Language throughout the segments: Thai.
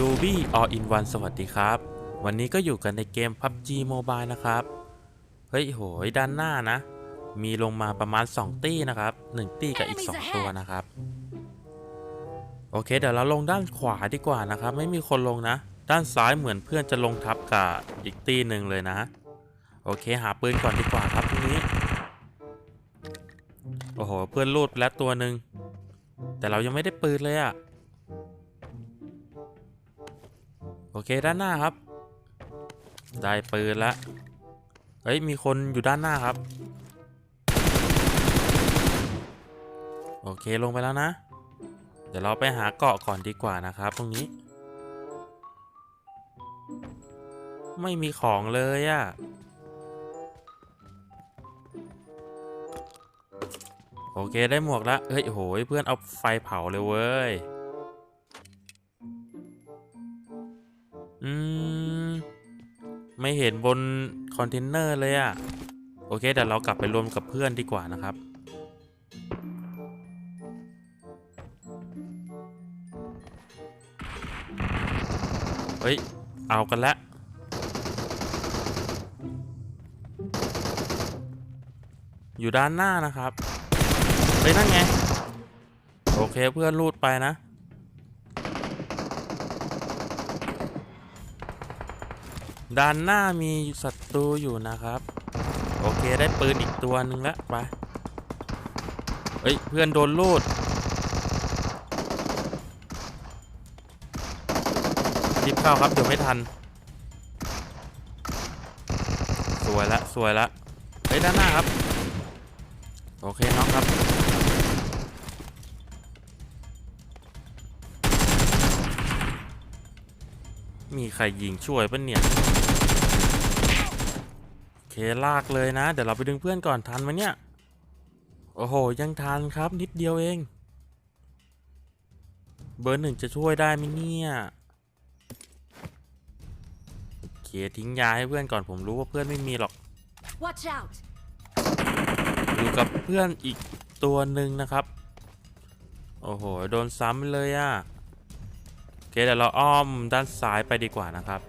Ruby All in One สวัสดีครับ วันนี้ก็อยู่กันในเกม PUBG Mobile นะครับ เฮ้ยโหยด้านหน้านะ มีลงมาประมาณ 2 ตี้นะครับ 1 ตี้กับอีก 2 ตัวนะครับ โอเค เดี๋ยวเราลงด้านขวาดีกว่านะครับ ไม่มีคนลงนะ ด้านซ้ายเหมือนเพื่อนจะลงทับกับอีกตี้หนึ่งเลยนะ โอเค หาปืนก่อนดีกว่าครับทีนี้ โอ้โห เพื่อนลูดไปแล้วตัวหนึ่งแต่เรายังไม่ได้ปืนเลยอะ โอเคด้านหน้าครับ ได้ปืนล้วเฮ้ยมีคนอยู่ด้านหน้าครับ โอเคลงไปแล้วนะ เดี๋ยวเราไปหาเกาะก่อนดีกว่านะครับ ตรงนี้ ไม่มีของเลยอะโอเคได้หมวกล้วเฮ้ยโหยเพื่อนเอาไฟเผาเลยเว้ย ห็นบนคอนเทนเนอร์เลยอะโอเคเดี๋ยวเรากลับไปรวมกับเพื่อนดีกว่านะครับ เฮ้ย เอากันละอยู่ด้านหน้านะครับ เฮ้ยนั่นไง โอเคเพื่อนรูดไปนะ ด้านหน้ามีศัตรูอยู่นะครับ โอเคได้ปืนอีกตัวหนึ่งแล้วไปเฮ้ยเพื่อนโดนลูดรีบเข้าครับเดี๋ยวไม่ทัน สวยละสวยละเฮ้ยด้านหน้าครับ โอเคน้องครับ มีใครยิงช่วยปะเนี่ยโอเคลากเลยนะ เดี๋ยวเราไปดึงเพื่อนก่อนทันไหมเนี่ย โอ้โห ยังทันครับ นิดเดียวเอง เบอร์หนึ่งจะช่วยได้ไหมเนี่ยโอเคทิ้งยาให้เพื่อนก่อนผมรู้ว่าเพื่อนไม่มีหรอก Watch out! อยู่กับเพื่อนอีกตัวหนึ่งนะครับ โอ้โห โดนซ้ำไปเลยอะ่ะโอ เคเดี๋ยวเราอ้อมด้านซ้ายไปดีกว่านะครับ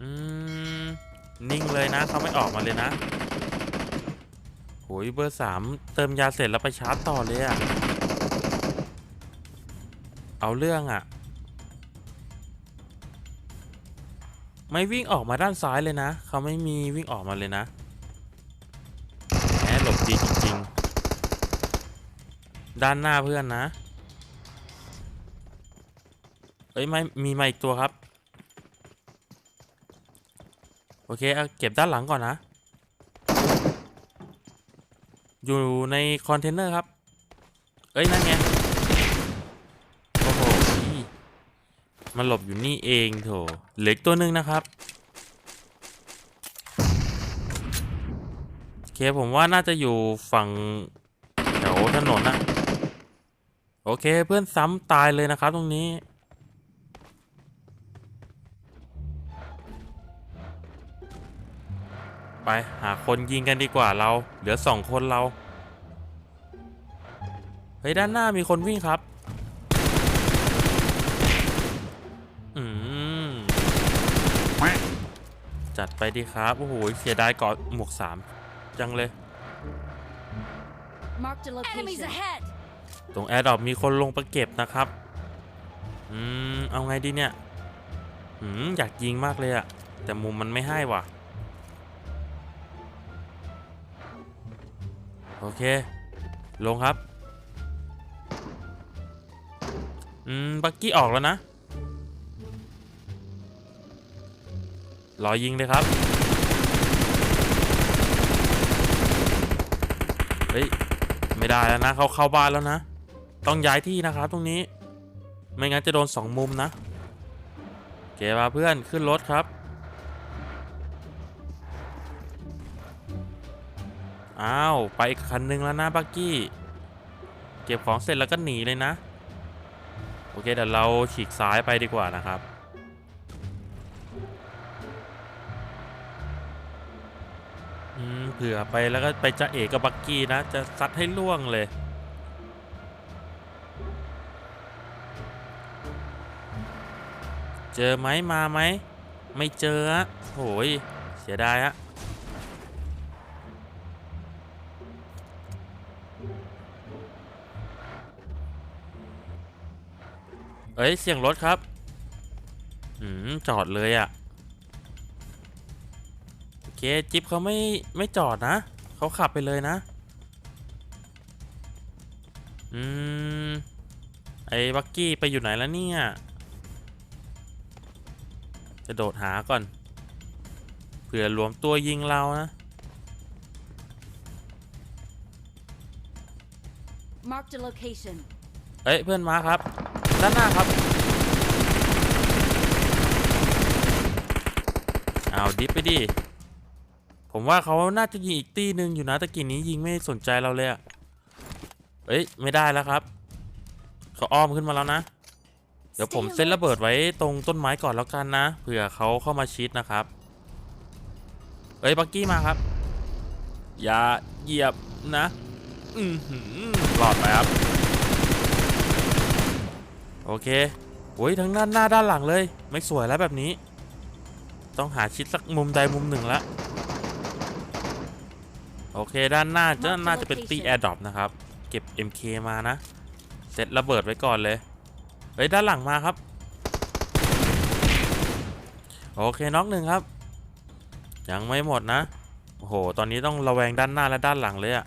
อืม นิ่งเลยนะเขาไม่ออกมาเลยนะโหยเบอร์สามเติมยาเสร็จแล้วไปชาร์จต่อเลยอะ่ะเอาเรื่องอะไม่วิ่งออกมาด้านซ้ายเลยนะ เขาไม่มีวิ่งออกมาเลยนะ ด้านหน้าเพื่อนนะ เอ้ยไม่มีมาอีกตัวครับ โอเคเอาเก็บด้านหลังก่อนนะ อยู่ในคอนเทนเนอร์ครับ เอ้ย นั่นไง โอ้โหมันหลบอยู่นี่เองโถเหลืออีกตัวหนึ่งนะครับโอเคผมว่าน่าจะอยู่ฝั่งแถวถนนนะ โอเคเพื่อนซ้ำตายเลยนะครับตรงนี้ ไปหาคนยิงกันดีกว่าเรา เหลือสองคนเรา เฮ้ยด้านหน้ามีคนวิ่งครับ อืม จัดไปดีครับ โอ้โห เสียดายเกาะหมวกสามจังเลย Marked a Enemies location. ahead! ตรงแอร์ดอปมีคนลงไปเก็บนะครับ อืม เอาไงดีเนี่ยอืมอยากยิงมากเลยอะแต่มุมมันไม่ให้ว่ะ โอเค ลงครับ อืม บักกี้ออกแล้วนะ รอยิงเลยครับ เฮ้ย ไม่ได้แล้วนะ เขาเข้าบ้านแล้วนะ ต้องย้ายที่นะครับตรงนี้ ไม่งั้นจะโดนสองมุมนะเก็บมาเพื่อนขึ้นรถครับ อ้าว ไปอีกคันนึงแล้วนะบักกี้ เก็บของเสร็จแล้วก็หนีเลยนะ โอเคเดี๋ยวเราฉีกซ้ายไปดีกว่านะครับอืมเผื่อไปแล้วก็ไปจะเอกกับบักกี้นะ จะซัดให้ล่วงเลย เจอไหมมาไหม ไม่เจอฮะโหยเสียดายฮะเอ้ย เสียงรถครับ อืม จอดเลยอะ่ะ โอเค จิ๊บเขาไม่ ไม่จอดนะ เขาขับไปเลยนะ อืม ไอ้บักกี้ไปอยู่ไหนแล้วเนี่ย จะโดดหาก่อนเผื่อรวมตัวยิงเรานะ Marked a location. เอ้ยเพื่อนมาครับ ด้านหน้าครับเอาดิฟไปดิผมว่าเขาน่าจะยิงอีกตีหนึ่งอยู่นะตะกี้นี้ยิงไม่สนใจเราเลยอะเอ้ยไม่ได้แล้วครับเขาอ้อมขึ้นมาแล้วนะ เดี๋ยวผมเซ็ตระเบิดไว้ตรงต้นไม้ก่อนแล้วกันนะเผื่อเขาเข้ามาชิดนะครับเอ้ยบักกี้มาครับ อย่าเหยียบนะอือหือหลอดไปครับ โอเคโอ้ยทั้งด้านหน้าด้านหลังเลย ไม่สวยแล้วแบบนี้ ต้องหาชิดสักมุมใดมุมหนึ่งละโอเคด้านหน้าจะน่าจะเป็นตีแอร์ดรอปนะครับ เก็บ MK มานะเซตระเบิดไว้ก่อนเลยเฮ้ยด้านหลังมาครับ โอเคน็อกหนึ่งครับ ยังไม่หมดนะ โอ้โห ตอนนี้ต้องระแวงด้านหน้าและด้านหลังเลยอะ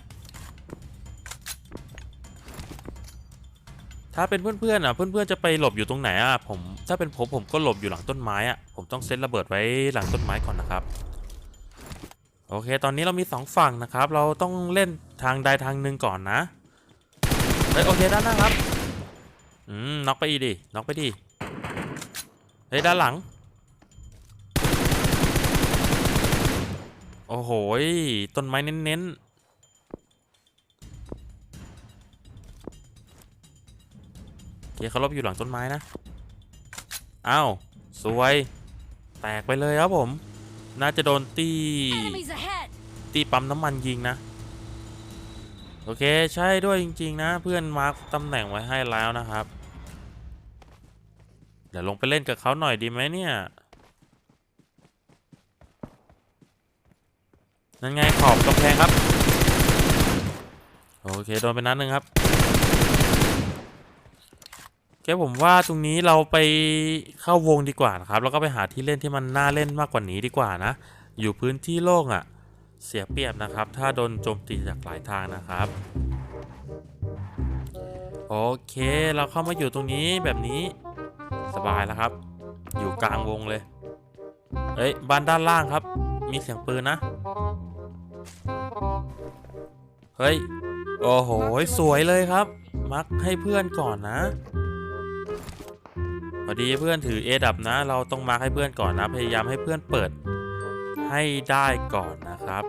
ถ้าเป็นเพื่อนๆอะเพื่อนๆจะไปหลบอยู่ตรงไหนอะผมถ้าเป็นผมผมก็หลบอยู่หลังต้นไม้อะผมต้องเซตระเบิดไว้หลังต้นไม้ก่อนนะครับ โอเค ตอนนี้เรามีสองฝั่งนะครับ เราต้องเล่นทางใดทางหนึ่งก่อนนะเฮ้ยโอเคด้านหน้าครับ อืมน็อกไปอีกดิน็อกไปดิเฮ้ยด้านหลัง โอ้โหต้นไม้เน้นๆโอเคเขาลบอยู่หลังต้นไม้นะอ้าวสวย แตกไปเลยครับผม น่าจะโดนตี Enemies ahead. ตีปั๊มน้ำมันยิงนะ โอเคใช่ด้วยจริง ๆ นะ เพื่อนมาร์คตำแหน่งไว้ให้แล้วนะครับ เดี๋ยวลงไปเล่นกับเขาหน่อยดีไหมเนี่ยนั่นไงขอบกำแพงครับ โอเคโดนไปนัดหนึ่งครับแกผมว่าตรงนี้เราไปเข้าวงดีกว่านะครับ แล้วก็ไปหาที่เล่นที่มันน่าเล่นมากกว่านี้ดีกว่านะ อยู่พื้นที่โล่งอะ่ะ เสียเปรียบนะครับ ถ้าโดนโจมตีจากหลายทางนะครับ โอเคเราเข้ามาอยู่ตรงนี้แบบนี้สบายแล้วครับ อยู่กลางวงเลย เอ้ยบ้านด้านล่างครับ มีเสียงปืนนะ เฮ้ย โอ้โห สวยเลยครับ มักให้เพื่อนก่อนนะพอดีเพื่อนถือ A ดับนะ เราต้องมาให้เพื่อนก่อนนะ พยายามให้เพื่อนเปิดให้ได้ก่อนนะ ครับ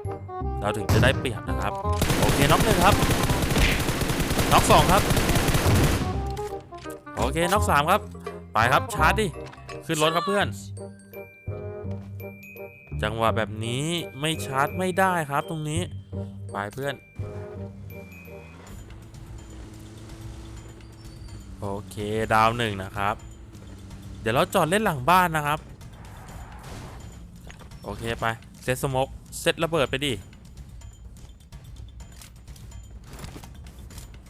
เราถึงจะได้เปรียบนะครับ โอเคน็อกหนึ่งครับน็อกสองครับ โอเคน็อกสามครับ ไปครับชาร์จดิ ขึ้นรถครับเพื่อน จังหวะแบบนี้ไม่ชาร์จไม่ได้ครับตรงนี้ ไปเพื่อน โอเคดาวหนึ่งนะครับ เดี๋ยวเราจอดเล่นหลังบ้านนะครับ โอเคไป เซตสโมก เซตระเบิดไปดิ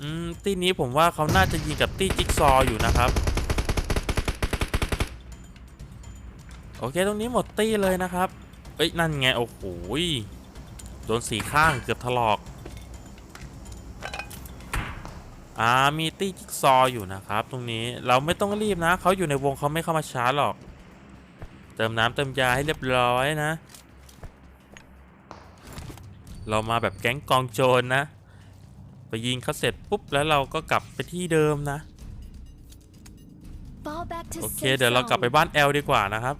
อืม ตีนี้ผมว่าเขาน่าจะยิงกับตีจิ๊กซอว์อยู่นะครับ โอเค ตรงนี้หมดตีเลยนะครับ เอ้ย นั่นไง โอ้โหโดนสีข้างเกือบถลอก อ่า มีตี้จิ๊กซอว์อยู่นะครับ ตรงนี้เราไม่ต้องรีบนะ เขาอยู่ในวงเขาไม่เข้ามาช้าหรอก เติมน้ำเติมยาให้เรียบร้อยนะ เรามาแบบแก๊งกองโจรนะ ไปยิงเขาเสร็จปุ๊บแล้วเราก็กลับไปที่เดิมนะ Fall back to โอเค safe เดี๋ยวเรากลับไป zone. บ้านแอลดีกว่านะครับ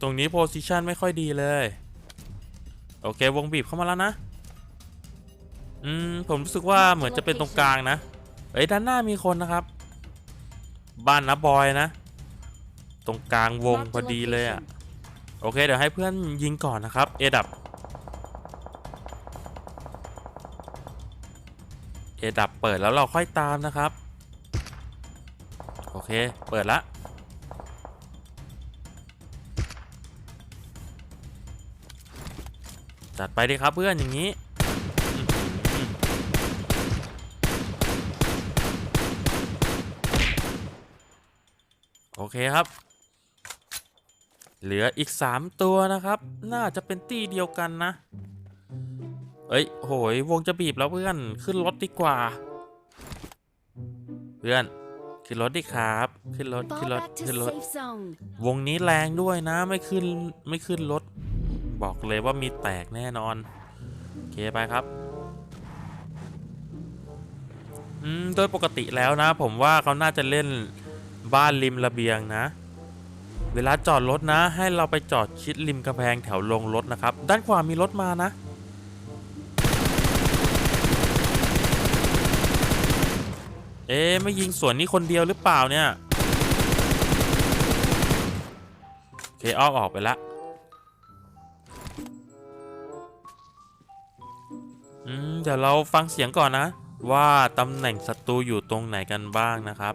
ตรงนี้โพซิชันไม่ค่อยดีเลย โอเควงบีบเข้ามาแล้วนะ อืม ผมรู้สึกว่าเหมือนจะเป็นตรงกลางนะ เอ้ยด้านหน้ามีคนนะครับ บ้านนะบอยนะ ตรงกลางวงพอดีเลยอะ่ะ โอเค เดี๋ยวให้เพื่อนยิงก่อนนะครับ เอดับ เคดับเปิดแล้วเราค่อยตามนะครับ โอเค เปิดละจัดไปดิครับเพื่อนอย่างนี้ โอเคครับ เหลืออีก 3 ตัวนะครับ น่าจะเป็นตีเดียวกันนะ เอ้ยโหยวงจะบีบแล้วเพื่อนขึ้นรถดีกว่า เพื่อนขึ้นรถดิครับ ขึ้นรถขึ้น Fall รถ back to ขึ้นรถ safe zone. วงนี้แรงด้วยนะไม่ขึ้นไม่ขึ้นรถ บอกเลยว่ามีแตกแน่นอนโอเคไปครับอืมโดยปกติแล้วนะ ผมว่าเขาน่าจะเล่นบ้านริมระเบียงนะ เวลาจอดรถนะ ให้เราไปจอดชิดริมกำแพงแถวลงรถนะครับ ด้านขวามีรถมานะ เอ๊ะไม่ยิงสวนนี้คนเดียวหรือเปล่าเนี่ยโอเคอ้อมออกไปละอืมเดี๋ยวเราฟังเสียงก่อนนะ ว่าตำแหน่งศัตรูอยู่ตรงไหนกันบ้างนะครับ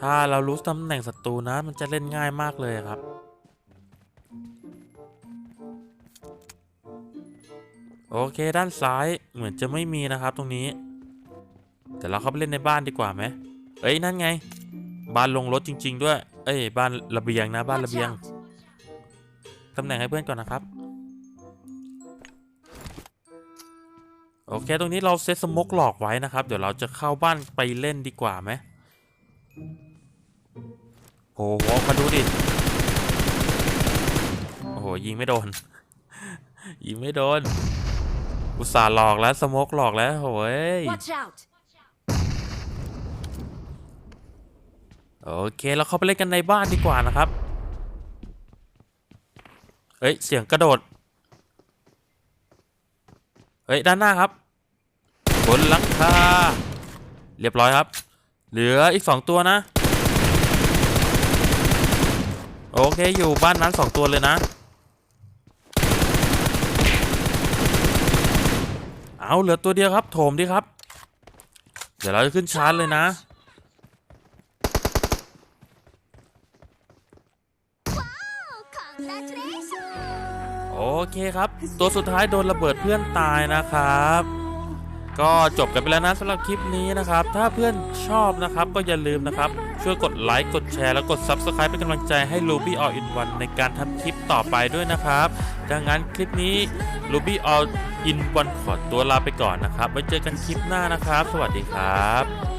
ถ้าเรารู้ตำแหน่งศัตรูนะ มันจะเล่นง่ายมากเลยครับโอเคด้านซ้ายเหมือนจะไม่มีนะครับตรงนี้ แต่เราเข้าไปเล่นในบ้านดีกว่าไหมเอ้ยนั่นไง บ้านลงรถจริง ๆ ด้วย เอ้ยบ้านระเบียงนะบ้านระเบียงตำแหน่งให้เพื่อนก่อนนะครับโอเค ตรงนี้เราเซตสมกหลอกไว้นะครับ เดี๋ยวเราจะเข้าบ้านไปเล่นดีกว่าไหมโอ้โหมาดูดิ โอ้โห ยิงไม่โดน ยิงไม่โดน อุตส่าห์หลอกแล้วสมกหลอกแล้วโอ้ย โอเคเราเข้าไปเล่นกันในบ้านดีกว่านะครับ เฮ้ย เสียงกระโดด เฮ้ย ด้านหน้าครับบนหลังคา เรียบร้อยครับ เหลืออีกสองตัวนะ โอเค อยู่บ้านนั้นสองตัวเลยนะ เอาเหลือตัวเดียวครับ โถมดิครับ เดี๋ยวเราจะขึ้นชาร์จเลยนะ เคครับ ตัวสุดท้ายโดนระเบิดเพื่อนตายนะครับ ก็จบกันไปแล้วนะสำหรับคลิปนี้นะครับ ถ้าเพื่อนชอบนะครับก็อย่าลืมนะครับ ช่วยกดไลค์กดแชร์แล้วกด Subscribe เป็นกำลังใจให้ Ruby All in One ในการทำคลิปต่อไปด้วยนะครับ ดังนั้นคลิปนี้ Ruby All in One ขอตัวลาไปก่อนนะครับไว้เจอกันคลิปหน้านะครับ สวัสดีครับ